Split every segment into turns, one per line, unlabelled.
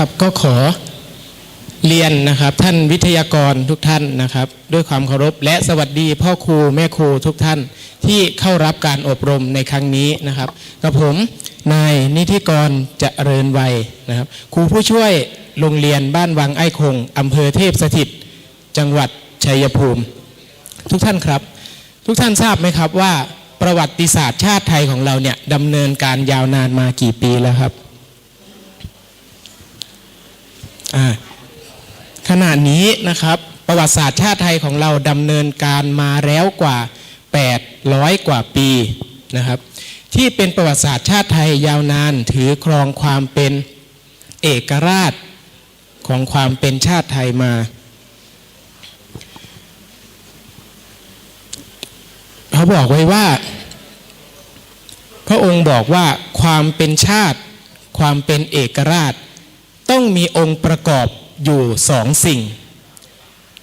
ครับก็ขอเรียนนะครับท่านวิทยากรทุกท่านนะครับ ด้วยความเคารพและสวัสดีพ่อครูแม่ครูทุกท่านที่เข้ารับการอบรมในครั้งนี้นะครับกับผมนายนิธิกรเจริญวัยนะครับ ครูผู้ช่วยโรงเรียนบ้านวังไอ้คงอำเภอเทพสถิต จังหวัดชัยภูมิ ทุกท่านครับ ทุกท่านทราบไหมครับว่าประวัติศาสตร์ชาติไทยของเราเนี่ยดำเนินการยาวนานมากี่ปีแล้วครับอ่า ขณะนี้นะครับประวัติศาสตร์ชาติไทยของเราดำเนินการมาแล้วกว่า 800 กว่าปีนะครับ ที่เป็นประวัติศาสตร์ชาติไทยยาวนานถือครองความเป็นเอกราชของความเป็นชาติไทยมา เขาบอกไว้ว่า พระองค์บอกว่าความเป็นชาติ ความเป็นเอกราช ต้องมีองค์ประกอบอยู่สองสิ่ง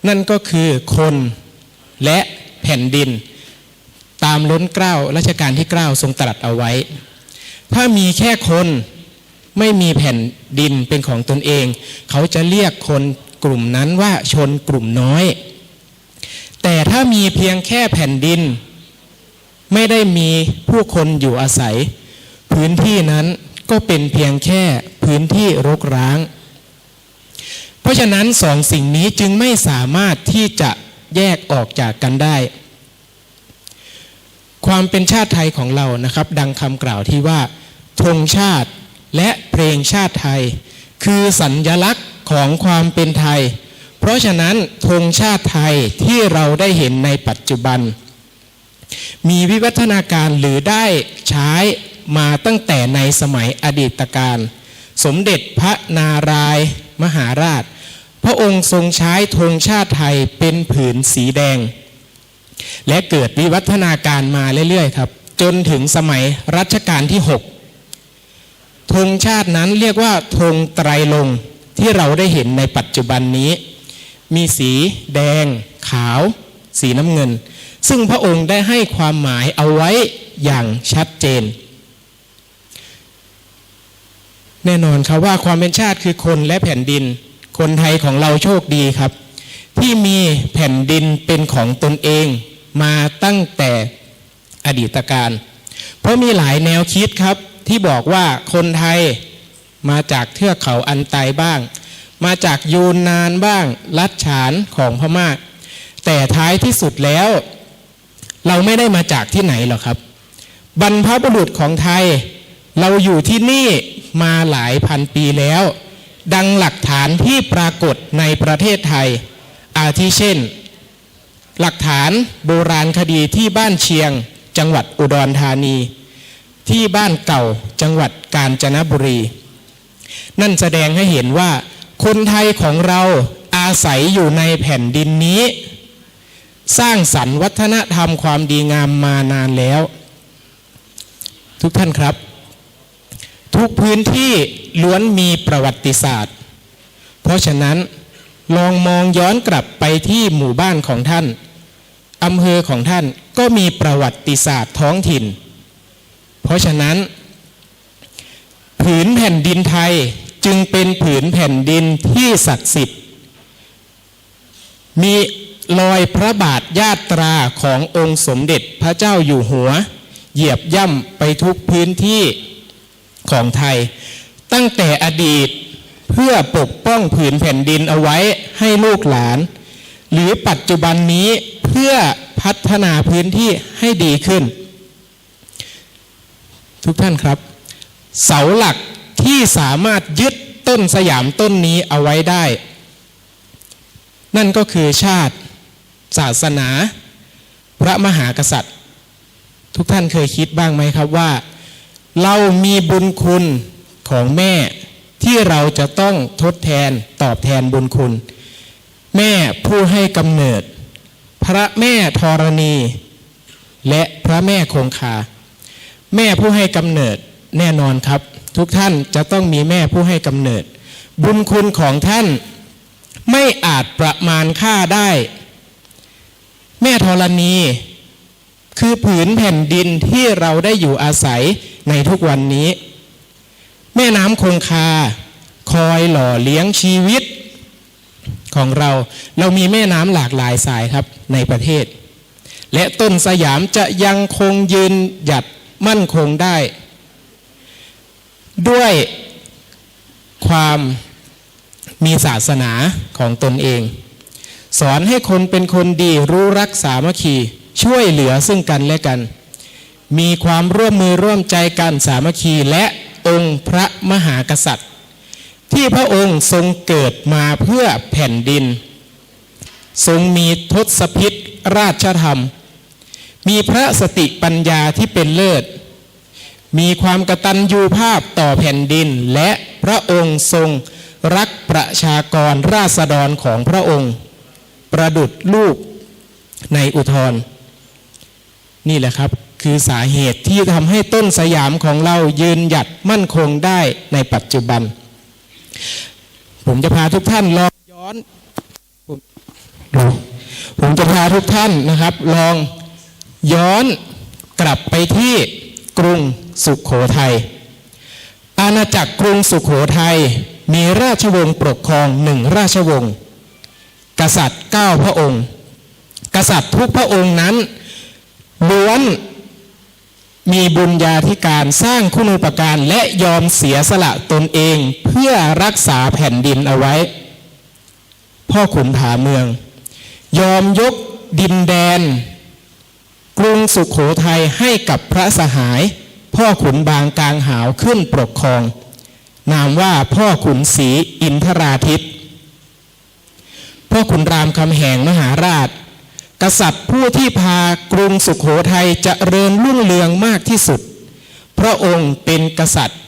นั่นก็คือคนและแผ่นดิน ตามล้นเกล้ารัชกาลที่เกล้าทรงตรัสเอาไว้ ถ้ามีแค่คนไม่มีแผ่นดินเป็นของตนเอง เขาจะเรียกคนกลุ่มนั้นว่าชนกลุ่มน้อย แต่ถ้ามีเพียงแค่แผ่นดิน ไม่ได้มีผู้คนอยู่อาศัย พื้นที่นั้น ก็เป็นเพียงแค่พื้นที่รกร้าง เพราะฉะนั้นสองสิ่งนี้จึงไม่สามารถที่จะแยกออกจากกันได้ ความเป็นชาติไทยของเรานะครับ ดังคำกล่าวที่ว่าธงชาติและเพลงชาติไทย คือสัญญลักษณ์ของความเป็นไทย เพราะฉะนั้นธงชาติไทยที่เราได้เห็นในปัจจุบัน มีวิวัฒนาการหรือได้ใช้ มาตั้งแต่ในสมัยอดีตการ สมเด็จพระนารายณ์มหาราช พระองค์ทรงใช้ธงชาติไทยเป็นผืนสีแดง และเกิดวิวัฒนาการมาเรื่อยๆครับ จนถึงสมัยรัชกาลที่ 6 ธงชาตินั้นเรียกว่าธงไตรลงที่เราได้เห็นในปัจจุบันนี้ มีสีแดง ขาว สีน้ำเงิน ซึ่งพระองค์ได้ให้ความหมายเอาไว้อย่างชัดเจน แน่นอนครับว่าความเป็นชาติคือคนและแผ่นดิน คนไทยของเราโชคดีครับ ที่มีแผ่นดินเป็นของตนเองมาตั้งแต่อดีตการ เพราะมีหลายแนวคิดครับที่บอกว่าคนไทยมาจากเทือกเขาอันไตบ้าง มาจากยูนนานบ้างลัดฉานของพม่าแต่ท้ายที่สุดแล้ว เราไม่ได้มาจากที่ไหนหรอกครับ บรรพบุรุษของไทย เราอยู่ที่นี่มาหลายพันปีแล้ว ดังหลักฐานที่ปรากฏในประเทศไทย อาทิเช่น หลักฐานโบราณคดีที่บ้านเชียง จังหวัดอุดรธานี ที่บ้านเก่าจังหวัดกาญจนบุรี นั่นแสดงให้เห็นว่า คนไทยของเราอาศัยอยู่ในแผ่นดินนี้ สร้างสรรค์วัฒนธรรมความดีงามมานานแล้ว ทุกท่านครับ ทุกพื้นที่ล้วนมีประวัติศาสตร์ เพราะฉะนั้นลองมองย้อนกลับไปที่หมู่บ้านของท่านอำเภอของท่านก็มีประวัติศาสตร์ท้องถิ่น เพราะฉะนั้น ผืนแผ่นดินไทยจึงเป็นผืนแผ่นดินที่ศักดิ์สิทธิ์ มีรอยพระบาทญาตราขององค์สมเด็จพระเจ้าอยู่หัว เหยียบย่ำไปทุกพื้นที่ ของไทย ตั้งแต่อดีตเพื่อปกป้องผืนแผ่นดินเอาไว้ให้ลูกหลาน หรือปัจจุบันนี้เพื่อพัฒนาพื้นที่ให้ดีขึ้น ทุกท่านครับ เสาหลักที่สามารถยึดต้นสยามต้นนี้เอาไว้ได้ นั่นก็คือชาติ ศาสนา พระมหากษัตริย์ ทุกท่านเคยคิดบ้างไหมครับว่า เรามีบุญคุณของแม่ที่เราจะต้องทดแทนตอบแทนบุญคุณ แม่ผู้ให้กำเนิด พระแม่ธรณี และพระแม่คงคา แม่ผู้ให้กำเนิดแน่นอนครับ ทุกท่านจะต้องมีแม่ผู้ให้กำเนิด บุญคุณของท่านไม่อาจประมาณค่าได้ แม่ธรณี คือผืนแผ่นดินที่เราได้อยู่อาศัย ในทุกวันนี้ แม่น้ำคงคา คอยหล่อเลี้ยงชีวิตของเรา เรามีแม่น้ำหลากหลายสายครับในประเทศ และต้นสยามจะยังคงยืนหยัดมั่นคงได้ ด้วยความมีศาสนาของตนเอง สอนให้คนเป็นคนดีรู้รักสามัคคีช่วยเหลือซึ่งกันและกัน มีความร่วมมือร่วมใจกันสามัคคีและองค์พระมหากษัตริย์ ที่พระองค์ทรงเกิดมาเพื่อแผ่นดิน ทรงมีทศพิษราชธรรม มีพระสติปัญญาที่เป็นเลิศ มีความกตัญญูภาพต่อแผ่นดิน และพระองค์ทรงรักประชากรราษฎรของพระองค์ ประดุดลูกในอุทธรนี่แหละครับ คือสาเหตุที่ทำให้ต้นสยามของเรายืนหยัดมั่นคงได้ในปัจจุบัน ผมจะพาทุกท่านลองย้อน ผมผมจะพาทุกท่านนะครับ ลองย้อนกลับไปที่กรุงสุขโขทัย อาณาจักรกรุงสุขโขทัยมีราชวงศ์ปกครองหนึ่งราชวงศ์ กษัตริย์เก้าพระองค์ กษัตริย์ทุกพระองค์นั้นล้วน มีบุญญาธิการสร้างคุณูปการและยอมเสียสละตนเองเพื่อรักษาแผ่นดินเอาไว้ พ่อขุนผาเมือง ยอมยกดินแดน กรุงสุขโขทัยให้กับพระสหาย พ่อขุนบางกลางหาวขึ้นปกครอง นามว่าพ่อขุนศรีอินทราทิตพ่อขุนรามคำแหงมหาราช กษัตริย์ผู้ที่พากรุงสุขโขทัยจะเริญรุ่งเรืองมากที่สุด พระองค์เป็นกษัตริย์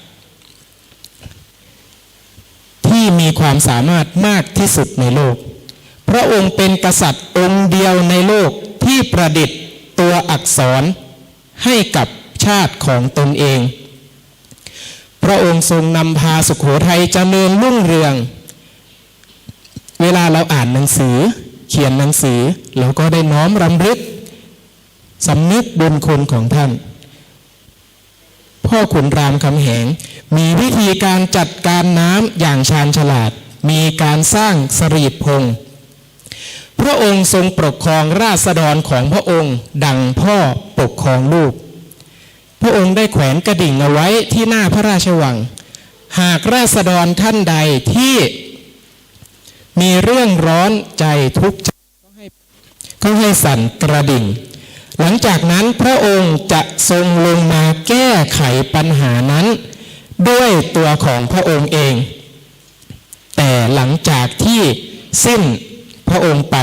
ที่มีความสามารถมากที่สุดในโลก พระองค์เป็นกษัตริย์องค์เดียวในโลกที่ประดิษฐ์ตัวอักษรให้กับชาติของตนเอง พระองค์ทรงนำพาสุขโขทัยเจริญรุ่งเรือง เวลาเราอ่านหนังสือ เขียนหนังสือเราก็ได้น้อมรำลึกสำนึกบุญคุณของท่าน พ่อขุนรามคำแหง มีวิธีการจัดการน้ำอย่างชาญฉลาด มีการสร้างสรีพงศ์พระองค์ทรงปกครองราษฎรของพระองค์ดังพ่อปกครองลูก พระองค์ได้แขวนกระดิ่งเอาไว้ที่หน้าพระราชวัง หากราษฎรท่านใดที่ มีเรื่องร้อนใจทุกข์ก็ให้ก็ให้สั่นกระดิ่ง หลังจากนั้นพระองค์จะทรงลงมาแก้ไขปัญหานั้น ด้วยตัวของพระองค์เอง แต่หลังจากที่สิ้นพระองค์ไป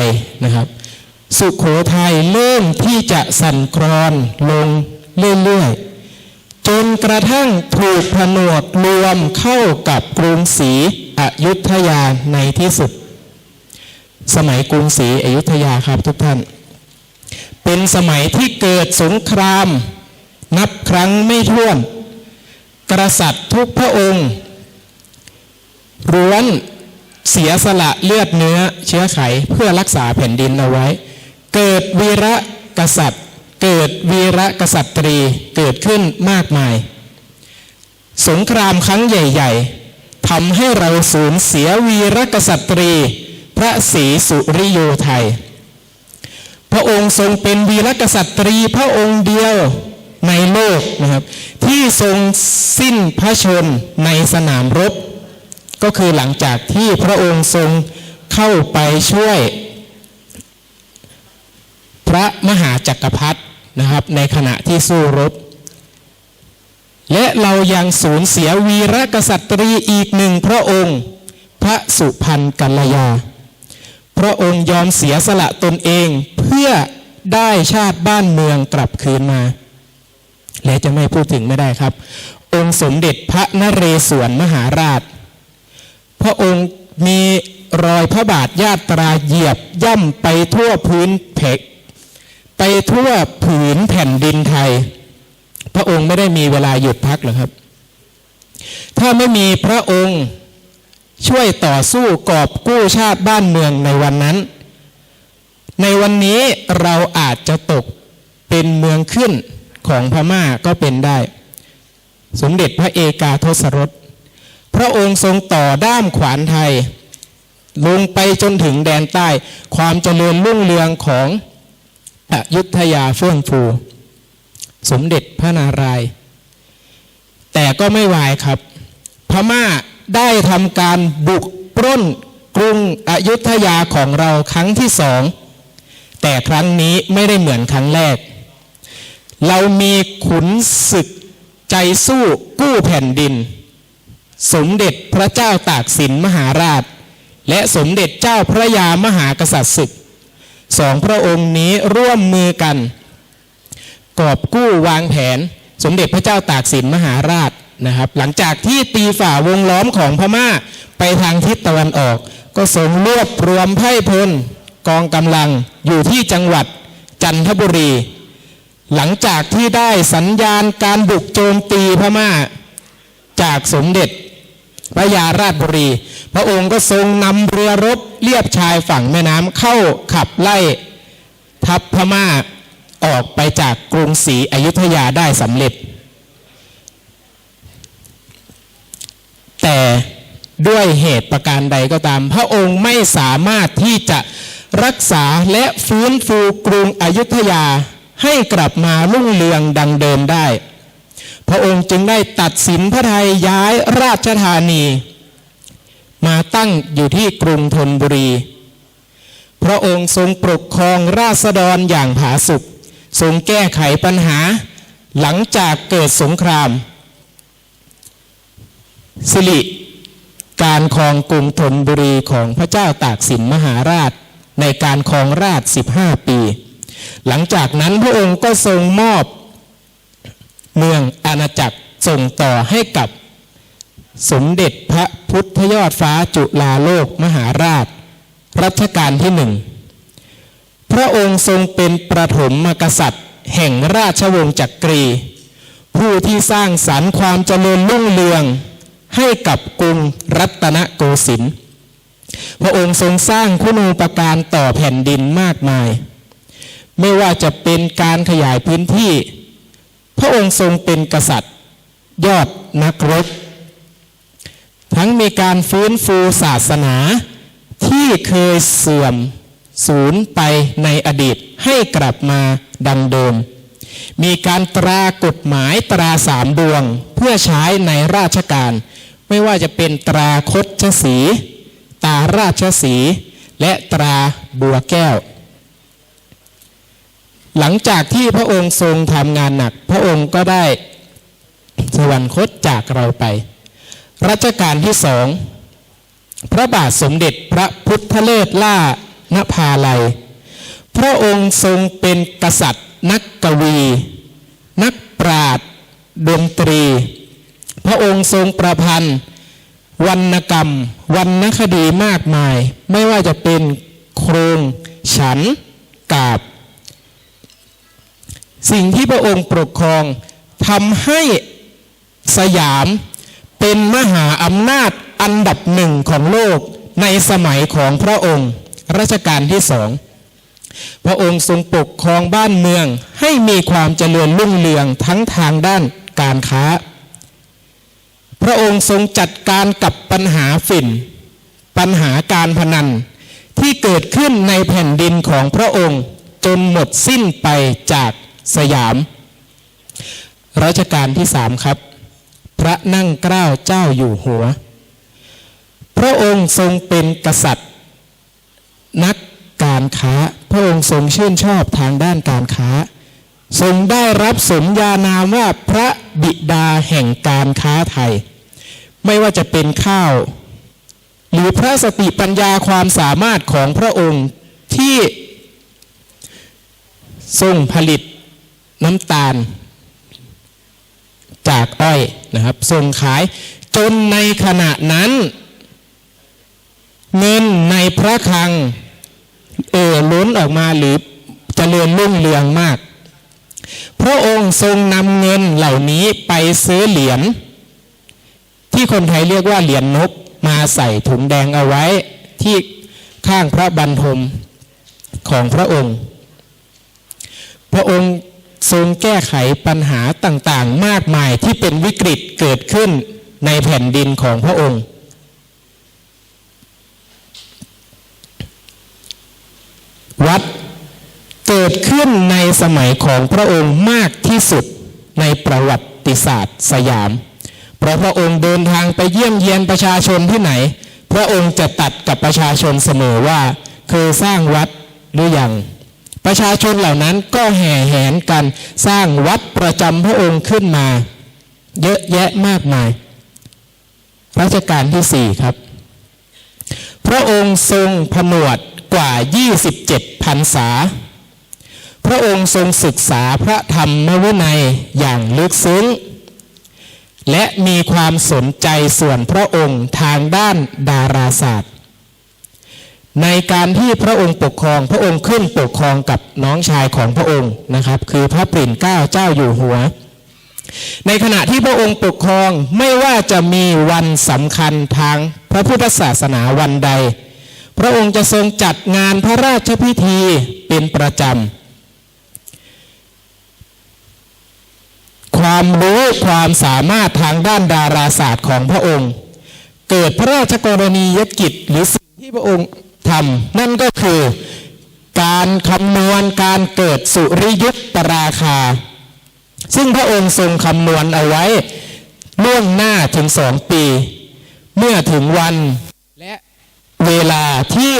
นะครับ สุขโขทัยเริ่มที่จะสั่นคลอนลงเรื่อยๆ จนกระทั่งถูกผนวกรวมเข้ากับกรุงศรีอยุธยาในที่สุด สมัยกรุงศรีอยุธยาครับทุกท่าน เป็นสมัยที่เกิดสงคราม นับครั้งไม่ถ้วน กษัตริย์ทุกพระองค์ร้วนเสียสละเลือดเนื้อเชื้อไขเพื่อรักษาแผ่นดินเอาไว้ เกิดวีระกษัตริย์ เกิดวีระกษัตรีเกิดขึ้นมากมาย สงครามครั้งใหญ่ ๆทำให้เราสูญเสียวีรกษัตรี พระศรีสุริโยไทย พระองค์ทรงเป็นวีรกษัตรีพระองค์เดียวในโลกนะครับ ที่ทรงสิ้นพระชนในสนามรบ ก็คือหลังจากที่พระองค์ทรงเข้าไปช่วย พระมหาจักรพรรดินะครับ ในขณะที่สู้รบ และเรายังสูญเสียวีรกษัตรีอีกหนึ่งพระองค์ พระสุพรรณกัลยา พระองค์ยอมเสียสละตนเองเพื่อได้ชาติบ้านเมืองกลับคืนมา และจะไม่พูดถึงไม่ได้ครับ องค์สมเด็จพระนเรศวรมหาราช พระองค์มีรอยพระบาทญาตราเหยียบย่ำไปทั่วพื้นเพกไปทั่วผืนแผ่นดินไทย พระองค์ไม่ได้มีเวลาหยุดพักหรอกครับ ถ้าไม่มีพระองค์ ช่วยต่อสู้กอบกู้ชาติบ้านเมืองในวันนั้น ในวันนี้เราอาจจะตกเป็นเมืองขึ้นของพม่าก็เป็นได้ สมเด็จพระเอกาทศรส พระองค์ทรงต่อด้ามขวานไทย ลงไปจนถึงแดนใต้ ความเจริญรุ่งเรืองของอยุธยาเฟื่องฟู สมเด็จพระนาราย แต่ก็ไม่วายครับ พม่า ได้ทำการบุกปล้นกรุงอยุธยาของเราครั้งที่สอง แต่ครั้งนี้ไม่ได้เหมือนครั้งแรก เรามีขุนศึกใจสู้กู้แผ่นดิน สมเด็จพระเจ้าตากสินมหาราช และสมเด็จเจ้าพระยามหากษัตริย์ศึกสองพระองค์นี้ร่วมมือกัน กอบกู้วางแผน สมเด็จพระเจ้าตากสินมหาราช นะครับ หลังจากที่ตีฝ่าวงล้อมของพม่าไปทางทิศตะวันออก ก็ทรงรวบรวมไพ่พลกองกำลังอยู่ที่จังหวัดจันทบุรี หลังจากที่ได้สัญญาณการบุกโจมตีพม่า จากสมเด็จพระยาราชบุรี พระองค์ก็ทรงนำเรือรบเลียบชายฝั่งแม่น้ำเข้าขับไล่ทัพพม่าออกไปจากกรุงศรีอยุธยาได้สำเร็จ แต่ด้วยเหตุประการใดก็ตาม พระองค์ไม่สามารถที่จะรักษาและฟื้นฟูกรุงอยุธยาให้กลับมารุ่งเรืองดังเดิมได้ พระองค์จึงได้ตัดสินพระทัยย้ายราชธานี มาตั้งอยู่ที่กรุงธนบุรี พระองค์ทรงปกครองราษฎรอย่างผาสุกทรงแก้ไขปัญหา หลังจากเกิดสงคราม สิริการครองกรุงธนบุรีของพระเจ้าตากสินมหาราช ในการครองราช 15 ปี หลังจากนั้นพระองค์ก็ทรงมอบ เมืองอาณาจักรส่งต่อให้กับสมเด็จพระพุทธยอดฟ้าจุฬาโลกมหาราช รัชกาลที่หนึ่ง พระองค์ทรงเป็นประถมมกษัตริย์ แห่งราชวงศ์จักรี ผู้ที่สร้างสรรค์ความเจริญรุ่งเรือง ให้กับกรุงรัตนโกสินทร์พระองค์ทรงสร้างคุณูปการต่อแผ่นดินมากมาย ไม่ว่าจะเป็นการขยายพื้นที่ พระองค์ทรงเป็นกษัตริย์ ยอดนักรบ ทั้งมีการฟื้นฟูศาสนาที่เคยเสื่อมสูญไปในอดีตให้กลับมาดังเดิม มีการตรากฎหมายตราสามดวงเพื่อใช้ในราชการ ไม่ว่าจะเป็นตราคดชสี ตาราชสี และตราบัวแก้ว หลังจากที่พระองค์ทรงทำงานหนัก พระองค์ก็ได้สวรรคตจากเราไป รัชกาลที่สองพระบาทสมเด็จพระพุทธเลิศล่านภาลัย พระองค์ทรงเป็นกษัตริย์นักกวี นักปราชญ์ดนตรี พระองค์ทรงประพันธ์วรรณกรรมวรรณคดีมากมาย ไม่ว่าจะเป็นโครง ฉันกาบ สิ่งที่พระองค์ปกครองทำให้สยามเป็นมหาอำนาจอันดับหนึ่งของโลกในสมัยของพระองค์รัชกาลที่สองพระองค์ทรงปกครองบ้านเมืองให้มีความเจริญรุ่งเรืองทั้งทางด้านการค้า ระองค์ทรงจัดการกับปัญหาฝิ่น ปัญหาการพนัน ที่เกิดขึ้นในแผ่นดินของพระองค์จนหมดสิ้นไปจากสยามรัชกาลที่สามครับ พระนั่งเกล้าเจ้าอยู่หัว พระองค์ทรงเป็นกษัตริย์ นักการค้า พระองค์ทรงชื่นชอบทางด้านการค้า ทรงได้รับสมญานามว่าพระบิดาแห่งการค้าไทย ไม่ว่าจะเป็นข้าว หรือพระสติปัญญาความสามารถของพระองค์ที่ทรงผลิตน้ำตาล จากอ้อยนะครับส่งขายจนในขณะนั้น เงินในพระคลังเอ่อล้นออกมาหรือเจริญรุ่งเรืองมาก พระองค์ทรงนำเงินเหล่านี้ไปซื้อเหรียญ ที่คนไทยเรียกว่าเหรียญนกมาใส่ถุงแดงเอาไว้ที่ข้างพระบรรทมของพระองค์ พระองค์ทรงแก้ไขปัญหาต่างๆ มากมายที่เป็นวิกฤตเกิดขึ้นในแผ่นดินของพระองค์ วัดเกิดขึ้นในสมัยของพระองค์มากที่สุดในประวัติศาสตร์สยาม เพราะพระองค์เดินทางไปเยี่ยมเยียนประชาชนที่ไหน พระองค์จะตัดกับประชาชนเสมอว่าเคยสร้างวัดหรือยัง ประชาชนเหล่านั้นก็แห่แหนกันสร้างวัดประจำพระองค์ขึ้นมา เยอะแยะมากมาย รัชกาลที่สี่ครับ พระองค์ทรงผนวดกว่า 27พรรษา พระองค์ทรงศึกษาพระธรรมวินัยอย่างลึกซึ้ง และมีความสนใจส่วนพระองค์ทางด้านดาราศาสตร์ ในการที่พระองค์ปกครองพระองค์ขึ้นปกครองกับน้องชายของพระองค์นะครับ คือพระปริ่นเกล้าเจ้าอยู่หัว ในขณะที่พระองค์ปกครองไม่ว่าจะมีวันสำคัญทางพระพุทธศาสนาวันใด พระองค์จะทรงจัดงานพระราชพิธีเป็นประจำ ความรู้ความสามารถทางด้านดาราศาสตร์ของพระองค์ เกิดพระราชกรณียกิจหรือสิ่งที่พระองค์ทำนั่นก็คือการคำนวณการเกิดสุริยุปราคา ซึ่งพระองค์ทรงคำนวณเอาไว้ล่วงหน้าถึงสองปี เมื่อถึงวันและเวลาที่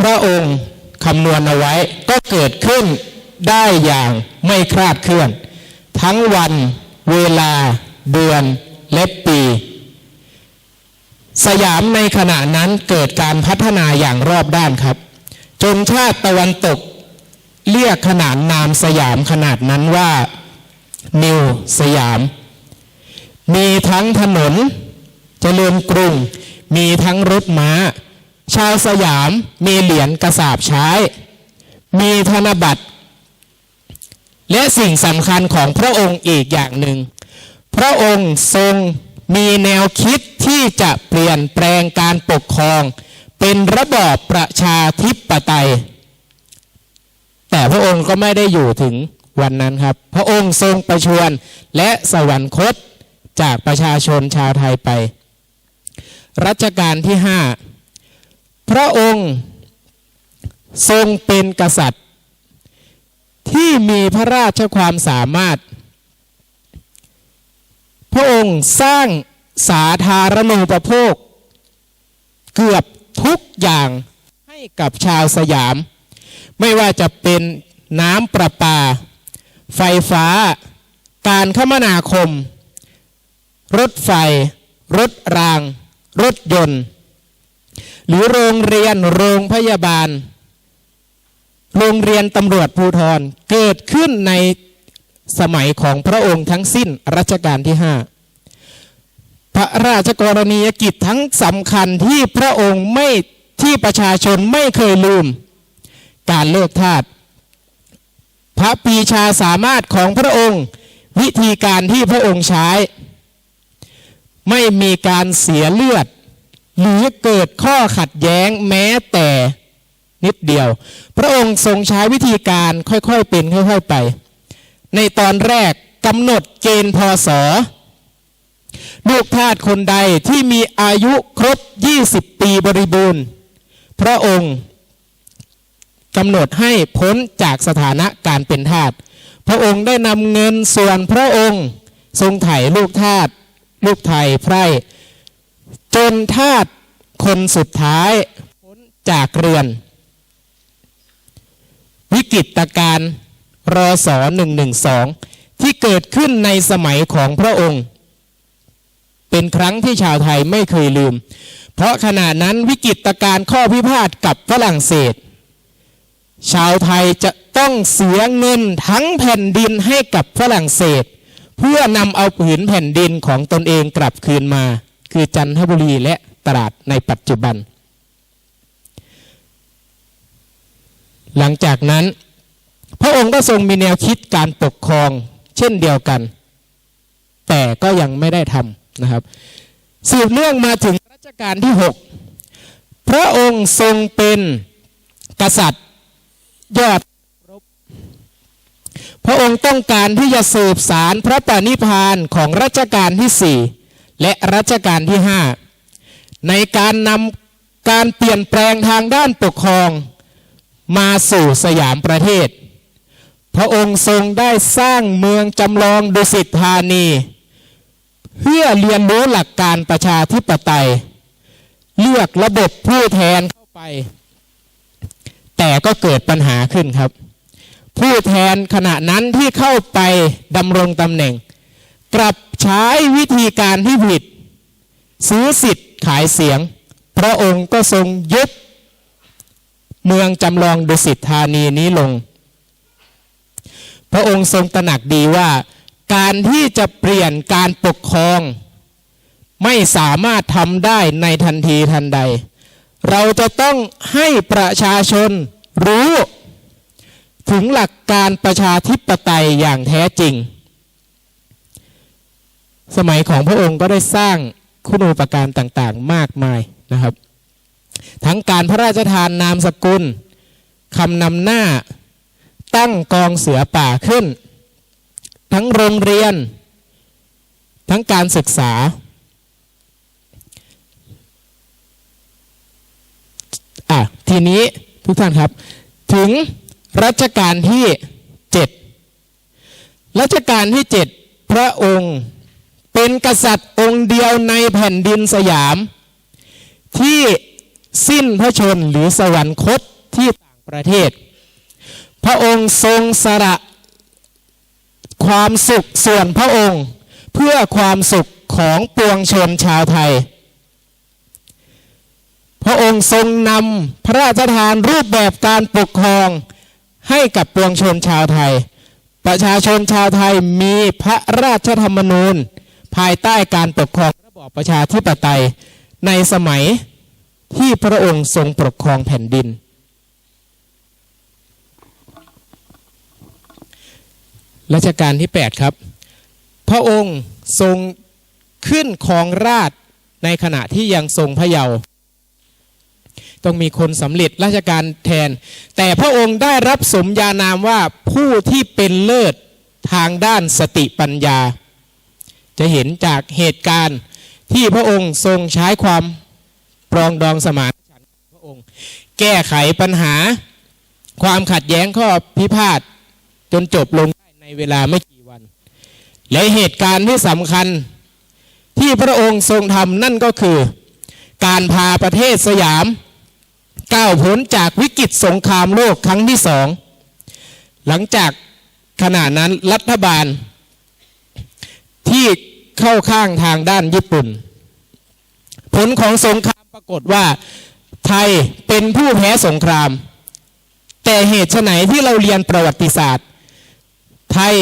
พระองค์คำนวณเอาไว้ก็เกิดขึ้นได้อย่างไม่คลาดเคลื่อน ทั้งวัน เวลา เดือน และปี สยามในขณะนั้นเกิดการพัฒนาอย่างรอบด้านครับ จนชาติตะวันตก เรียกขนานนามสยามขนาดนั้นว่า นิวสยาม มีทั้งถนนเจริญกรุง มีทั้งรถม้า ชาวสยามมีเหรียญกระสาบใช้ มีธนบัตร และสิ่งสำคัญของพระองค์อีกอย่างหนึ่ง พระองค์ทรงมีแนวคิดที่จะเปลี่ยนแปลงการปกครอง เป็นระบอบประชาธิปไตย แต่พระองค์ก็ไม่ได้อยู่ถึงวันนั้นครับ พระองค์ทรงประชวรและสวรรคตจากประชาชนชาวไทยไป รัชกาลที่ห้าพระองค์ทรงเป็นกษัตริย์ ที่มีพระราชความสามารถ พระองค์สร้างสาธารณูปโภค เกือบทุกอย่างให้กับชาวสยาม ไม่ว่าจะเป็นน้ำประปา ไฟฟ้า การคมนาคม รถไฟ รถราง รถยนต์ หรือโรงเรียนโรงพยาบาล โรงเรียนตำรวจภูธรเกิดขึ้นในสมัยของพระองค์ทั้งสิ้นรัชกาลที่ห้าพระราชกรณียกิจทั้งสำคัญที่พระองค์ไม่ที่ประชาชนไม่เคยลืม การเลิกทาสพระปีชาสามารถของพระองค์ วิธีการที่พระองค์ใช้ ไม่มีการเสียเลือด หรือเกิดข้อขัดแย้งแม้แต่ นิดเดียว พระองค์ทรงใช้วิธีการค่อยๆเป็นค่อยๆไป ในตอนแรกกำหนดเกณฑ์พศลูกทาสคนใดที่มีอายุครบ 20 ปีบริบูรณ์ พระองค์กำหนดให้พ้นจากสถานะการเป็นทาสพระองค์ได้นำเงินส่วนพระองค์ทรงไถ่ลูกทาสลูกไทยไพร่จนทาสคนสุดท้ายพ้นจากเรือน วิกฤตการณ์รอสอ112 ที่เกิดขึ้นในสมัยของพระองค์ เป็นครั้งที่ชาวไทยไม่เคยลืม เพราะขณะนั้นวิกฤตการณ์ข้อพิพาทกับฝรั่งเศส ชาวไทยจะต้องเสียเงินทั้งแผ่นดินให้กับฝรั่งเศส เพื่อนำเอาผืนแผ่นดินของตนเองกลับคืนมา คือจันทบุรีและตราดในปัจจุบัน หลังจากนั้น พระองค์ก็ทรงมีแนวคิดการปกครองเช่นเดียวกัน แต่ก็ยังไม่ได้ทำนะครับ สืบเนื่องมาถึงรัชกาลที่ 6 พระองค์ทรงเป็นกษัตริย์ยอดรบ พระองค์ต้องการที่จะสืบสารพระปณิพานของรัชกาลที่สี่และรัชกาลที่ 5 ในการนำการเปลี่ยนแปลงทางด้านปกครอง มาสู่สยามประเทศ พระองค์ทรงได้สร้างเมืองจำลองดุสิตธานี เพื่อเรียนรู้หลักการประชาธิปไตย เลือกระบบผู้แทนเข้าไป แต่ก็เกิดปัญหาขึ้นครับ ผู้แทนขณะนั้นที่เข้าไปดำรงตำแหน่ง กลับใช้วิธีการที่ผิด ซื้อสิทธิ์ขายเสียง พระองค์ก็ทรงยุบ เมืองจำลองดุสิตธานีนี้ลง พระองค์ทรงตระหนักดีว่า การที่จะเปลี่ยนการปกครอง ไม่สามารถทำได้ในทันทีทันใด เราจะต้องให้ประชาชนรู้ถึงหลักการประชาธิปไตยอย่างแท้จริง สมัยของพระองค์ก็ได้สร้างคุณูปการต่างๆ มากมายนะครับ ทั้งการพระราชทานนามสกุลคำนำหน้า ตั้งกองเสือป่าขึ้น ทั้งโรงเรียน ทั้งการศึกษา อะ ทีนี้ทุกท่านครับ ถึงรัชกาลที่เจ็ดรัชกาลที่เจ็ดพระองค์เป็นกษัตริย์องค์เดียวในแผ่นดินสยาม ที่ สิ้นพระชนหรือสวรรคตที่ต่างประเทศ พระองค์ทรงสละความสุขส่วนพระองค์เพื่อความสุขของปวงชนชาวไทย พระองค์ทรงนำพระราชทานรูปแบบการปกครองให้กับปวงชนชาวไทย ประชาชนชาวไทยมีพระราชธรรมนูญ ภายใต้การปกครองระบอบประชาธิปไตยในสมัย ที่พระองค์ทรงปกครองแผ่นดิน รัชกาลที่ 8 ครับ พระองค์ทรงขึ้นครองราชในขณะที่ยังทรงพระเยาว์ต้องมีคนสำเร็จราชการแทน แต่พระองค์ได้รับสมญานามว่าผู้ที่เป็นเลิศทางด้านสติปัญญา จะเห็นจากเหตุการณ์ที่พระองค์ทรงใช้ความ ปรองดองสมานฉันพระองค์ แก้ไขปัญหา ความขัดแย้งข้อพิพาทจนจบลงได้ในเวลาไม่กี่วัน และเหตุการณ์ที่สำคัญที่พระองค์ทรงทำนั่นก็คือ การพาประเทศสยามก้าวพ้นจากวิกฤตสงครามโลกครั้งที่สอง หลังจากขณะนั้นรัฐบาล ที่เข้าข้างทางด้านญี่ปุ่น ผลของสงคราม รากฏว่าไทยเป็นผู้แพ้สงคราม แต่เหตุไฉนที่เราเรียนประวัติศาสตร์ ไทย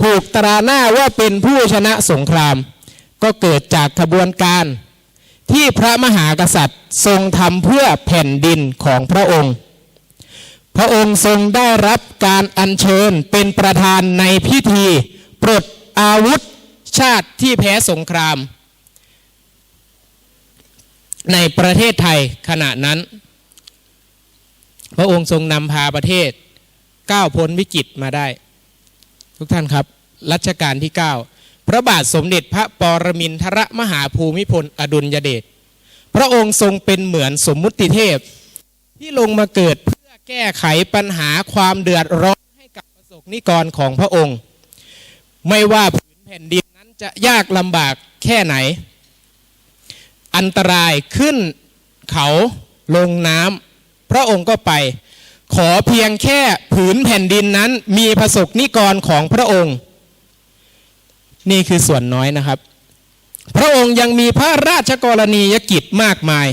ถูกตราหน้าว่าเป็นผู้ชนะสงคราม ก็เกิดจากขบวนการที่พระมหากษัตริย์ทรงทำเพื่อแผ่นดินของพระองค์ พระองค์ทรงได้รับการอัญเชิญเป็นประธานในพิธี ปลดอาวุธชาติที่แพ้สงคราม ในประเทศไทยขณะนั้น พระองค์ทรงนำพาประเทศก้าวพ้นวิกฤตมาได้ ทุกท่านครับรัชกาลที่ 9 พระบาทสมเด็จพระปรมินทรมหาภูมิพลอดุลยเดชพระองค์ทรงเป็นเหมือนสมมุติเทพ ที่ลงมาเกิดเพื่อแก้ไขปัญหาความเดือดร้อนให้กับประสบนิกรของพระองค์ ไม่ว่าผืนแผ่นดินนั้นจะยากลำบากแค่ไหน อันตรายขึ้นเขาลงน้ำพระองค์ก็ไป ขอเพียงแค่ผืนแผ่นดินนั้นมีประสบนิกรของพระองค์ นี่คือส่วนน้อยนะครับ พระองค์ยังมีพระราชกรณียกิจมากมาย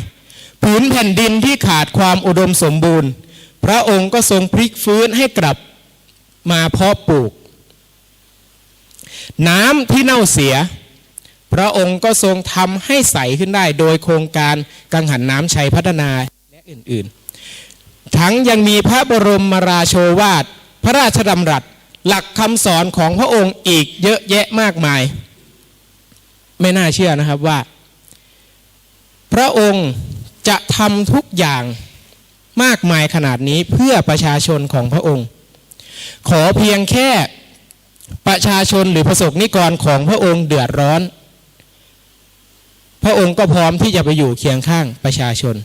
ผืนแผ่นดินที่ขาดความอุดมสมบูรณ์ พระองค์ก็ทรงพลิกฟื้นให้กลับมาเพาะปลูก น้ำที่เน่าเสีย พระองค์ก็ทรงทำให้ใสขึ้นได้โดยโครงการกังหันน้ำชัยพัฒนาและอื่นๆ ทั้งยังมีพระบรมราโชวาท พระราชดำรัส หลักคำสอนของพระองค์อีกเยอะแยะมากมาย ไม่น่าเชื่อนะครับว่า พระองค์จะทำทุกอย่างมากมายขนาดนี้เพื่อประชาชนของพระองค์ ขอเพียงแค่ประชาชนหรือประสบนิกรของพระองค์เดือดร้อน พระองค์ก็พร้อมที่จะไปอยู่เคียงข้างประชาชน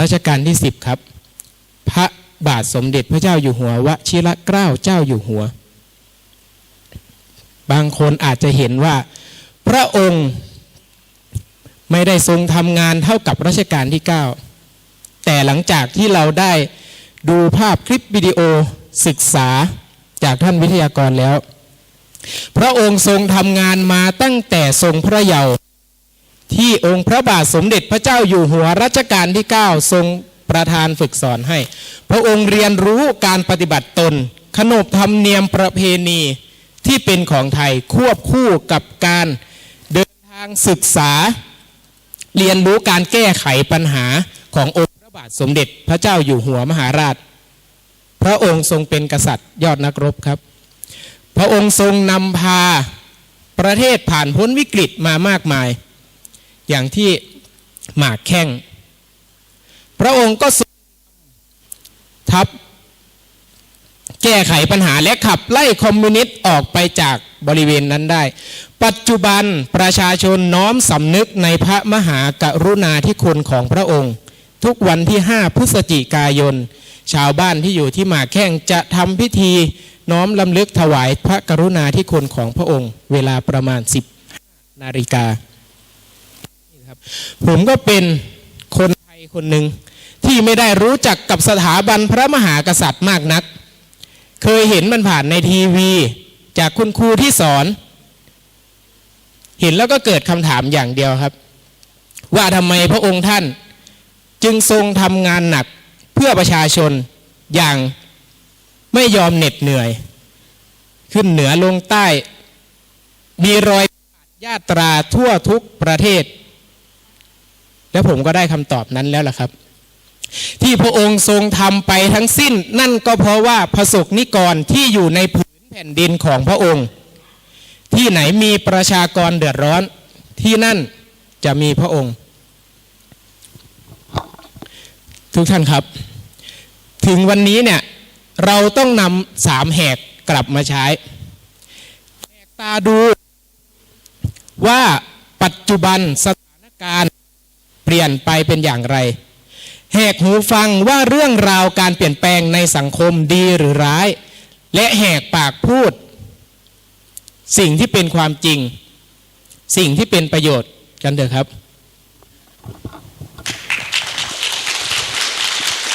รัชกาลที่สิบครับ พระบาทสมเด็จพระเจ้าอยู่หัววชิระเกล้าเจ้าอยู่หัว บางคนอาจจะเห็นว่า พระองค์ไม่ได้ทรงทำงานเท่ากับรัชกาลที่ 9 แต่หลังจากที่เราได้ดูภาพคลิปวิดีโอศึกษาจากท่านวิทยากรแล้ว พระองค์ทรงทำงานมาตั้งแต่ทรงพระเยาว์ที่องค์พระบาทสมเด็จพระเจ้าอยู่หัวรัชกาลที่ 9 ทรงประทานฝึกสอนให้ พระองค์เรียนรู้การปฏิบัติตน ขนบธรรมเนียมประเพณีที่เป็นของไทยควบคู่กับการเดินทางศึกษา เรียนรู้การแก้ไขปัญหาขององค์พระบาทสมเด็จพระเจ้าอยู่หัวมหาราช พระองค์ทรงเป็นกษัตริย์ยอดนักรบครับ พระองค์ทรงนำพาประเทศผ่านพ้นวิกฤตมามากมาย อย่างที่หมากแข้ง พระองค์ก็ทรงทับแก้ไขปัญหาและขับไล่คอมมิวนิสต์ออกไปจากบริเวณนั้นได้ ปัจจุบันประชาชนน้อมสำนึกในพระมหากรุณาธิคุณของพระองค์ ทุกวันที่ 5 พฤศจิกายน ชาวบ้านที่อยู่ที่หมากแข้งจะทำพิธี น้อมลำลึกถวายพระกรุณาธิคุณของพระองค์ เวลาประมาณ 10 นาฬิกานี่ครับผมก็เป็นคนไทยคนหนึ่งที่ไม่ได้รู้จักกับสถาบันพระมหากษัตริย์มากนัก เคยเห็นมันผ่านในทีวี จากคุณครูที่สอน เห็นแล้วก็เกิดคำถามอย่างเดียวครับ ว่าทำไมพระองค์ท่าน จึงทรงทำงานหนักเพื่อประชาชนอย่าง ไม่ยอมเหน็ดเหนื่อย ขึ้นเหนือลงใต้ มีรอยญาตราทั่วทุกประเทศ และผมก็ได้คำตอบนั้นแล้วล่ะครับ ที่พระองค์ทรงทำไปทั้งสิ้น นั่นก็เพราะว่าพระสกนิกรที่อยู่ในผืนแผ่นดินของพระองค์ ที่ไหนมีประชากรเดือดร้อนที่นั่นจะมีพระองค์ ทุกท่านครับ ถึงวันนี้เนี่ย เราต้องนำสามแหกกลับมาใช้ แหกตาดูว่าปัจจุบันสถานการณ์เปลี่ยนไปเป็นอย่างไร แหกหูฟังว่าเรื่องราวการเปลี่ยนแปลงในสังคมดีหรือร้าย และแหกปากพูด สิ่งที่เป็นความจริง สิ่งที่เป็นประโยชน์กันเถอะครับ